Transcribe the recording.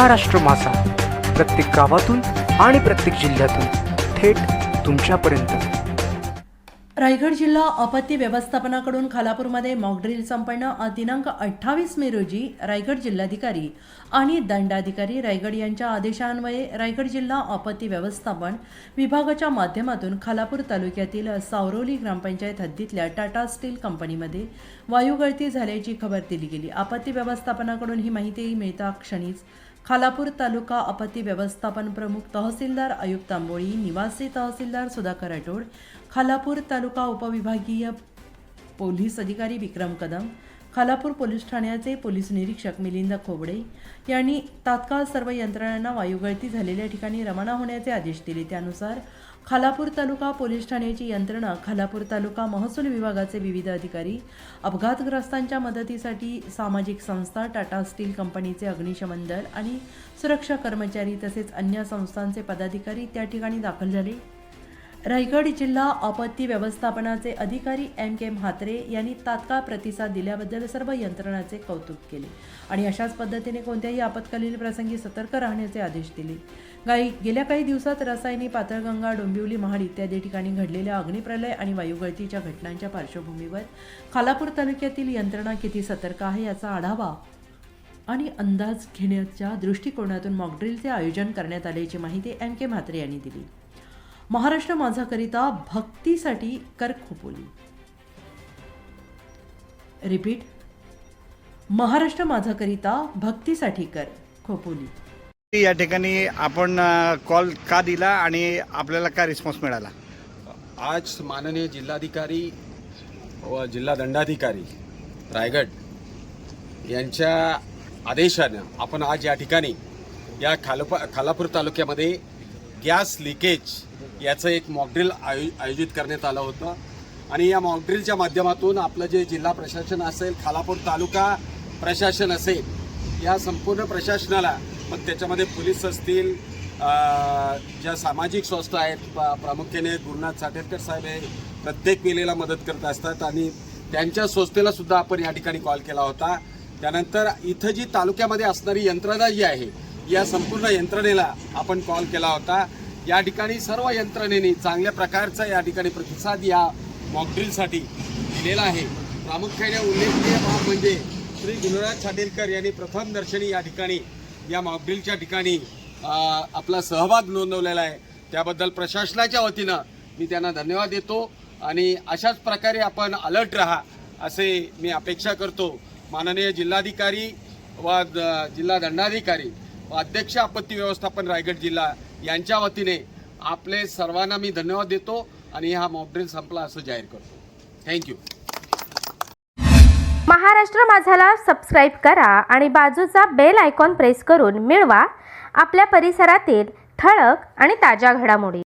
महाराष्ट्र मासा. प्रत्येक गावातून आणि प्रत्येक जिल्ह्यातून थेट तुमच्यापर्यंत. रायगड जिल्हा आपत्ती व्यवस्थापनाकडून खालापूरमध्ये मॉकड्रिल संपन्न दिनांक अठ्ठावीस मे रोजी रायगड जिल्हाधिकारी आणि दंडाधिकारी रायगड यांच्या आदेशान्वये रायगड जिल्हा आपत्ती व्यवस्थापन विभागाच्या माध्यमातून खालापूर तालुक्यातील सावरोली ग्रामपंचायत हद्दीतल्या टाटा स्टील कंपनीमध्ये वायुगळती झाल्याची खबर दिली गेली. आपत्ती व्यवस्थापनाकडून ही माहिती मिळता क्षणीच खालापूर तालुका आपत्ती व्यवस्थापन प्रमुख तहसीलदार आयुक्त आंबोळी निवासी तहसीलदार सुधाकर राठोड खालापूर तालुका उपविभागीय पोलीस अधिकारी विक्रम कदम खालापूर पोलीस ठाण्याचे पोलीस निरीक्षक मिलिंद खोबडे यांनी तात्काळ सर्व यंत्रणांना वायुगळती झालेल्या ठिकाणी रवाना होण्याचे आदेश दिले. त्यानुसार खालापूर तालुका पोलीस ठाण्याची यंत्रणा खालापूर तालुका महसूल विभागाचे विविध अधिकारी अपघातग्रस्तांच्या मदतीसाठी सामाजिक संस्था टाटा स्टील कंपनीचे अग्निशमन दल आणि सुरक्षा कर्मचारी तसेच अन्य संस्थांचे पदाधिकारी त्या ठिकाणी दाखल झाले. रायगड जिल्हा आपत्ती व्यवस्थापनाचे अधिकारी एम के म्हात्रे यांनी तात्काळ प्रतिसाद दिल्याबद्दल सर्व यंत्रणाचे कौतुक केले आणि अशाच पद्धतीने कोणत्याही आपत्कालीन प्रसंगी सतर्क राहण्याचे आदेश दिले. गाई गेल्या काही दिवसात रसायनी पातळगंगा डोंबिवली महाड इत्यादी ठिकाणी घडलेल्या अग्निप्रलय आणि वायुगळतीच्या घटनांच्या पार्श्वभूमीवर खालापूर तालुक्यातील यंत्रणा किती सतर्क आहे याचा आढावा आणि अंदाज घेण्याच्या दृष्टिकोनातून मॉकड्रिलचे आयोजन करण्यात आल्याची माहिती एम के म्हात्रे यांनी दिली. महाराष्ट्र माझाकरिता भक्तीसाठी कर खोपोली रिपीट महाराष्ट्र माझाकरिता भक्तीसाठी कर खोपोली या ठिकाणी आपण कॉल का दिला आणि आपल्याला काय रिस्पॉन्स मिळाला? आज माननीय जिल्हाधिकारी व जिल्हा दंडाधिकारी रायगड यांच्या आदेशानं आपण आज या ठिकाणी या खालप खालापूर तालुक्यामध्ये गॅस लिकेज याचं एक मॉकड्रिल आयो आयोजित करण्यात आलं होतं. आणि या मॉकड्रिलच्या माध्यमातून आपलं जे जिल्हा प्रशासन असेल खालापूर तालुका प्रशासन असेल या संपूर्ण प्रशासनाला मग त्याच्यामध्ये पोलीस असतील ज्या सामाजिक संस्था आहेत प्रामुख्याने गुरुनाथ साटेरकर साहेब हे प्रत्येक वेळेला मदत करत असतात. आणि त्यांच्या संस्थेला सुद्धा आपण या ठिकाणी कॉल केला होता. त्यानंतर इथं जी तालुक्यामध्ये असणारी यंत्रणा जी आहे या संपूर्ण यंत्रणेला आपण कॉल केला होता. या ठिकाणी सर्व यंत्रणेने चांगल्या प्रकारचा या ठिकाणी प्रतिसाद या मॉकड्रिलसाठी दिलेला आहे. प्रामुख्याने उल्लेखनीय बाब म्हणजे श्री गुरुनाथ छाटेलकर यांनी प्रथम दर्शनी या ठिकाणी या मॉकड्रिलच्या ठिकाणी आपला सहभाग नोंदवलेला आहे. त्याबद्दल प्रशासनाच्या वतीनं मी त्यांना धन्यवाद देतो आणि अशाच प्रकारे आपण अलर्ट राहा असे मी अपेक्षा करतो. माननीय जिल्हाधिकारी व द- जिल्हा दंडाधिकारी अध्यक्ष आपत्ती व्यवस्थापन रायगड जिल्हा यांच्या वतीने आपले सर्वांना मी धन्यवाद देतो आणि हा मॉकड्रिल संपला असं जाहीर करतो. थँक्यू महाराष्ट्र माझाला सबस्क्राईब करा आणि बाजूचा बेल आयकॉन प्रेस करून मिळवा. आपल्या परिसरातील ठळक आणि ताज्या घडामोडी.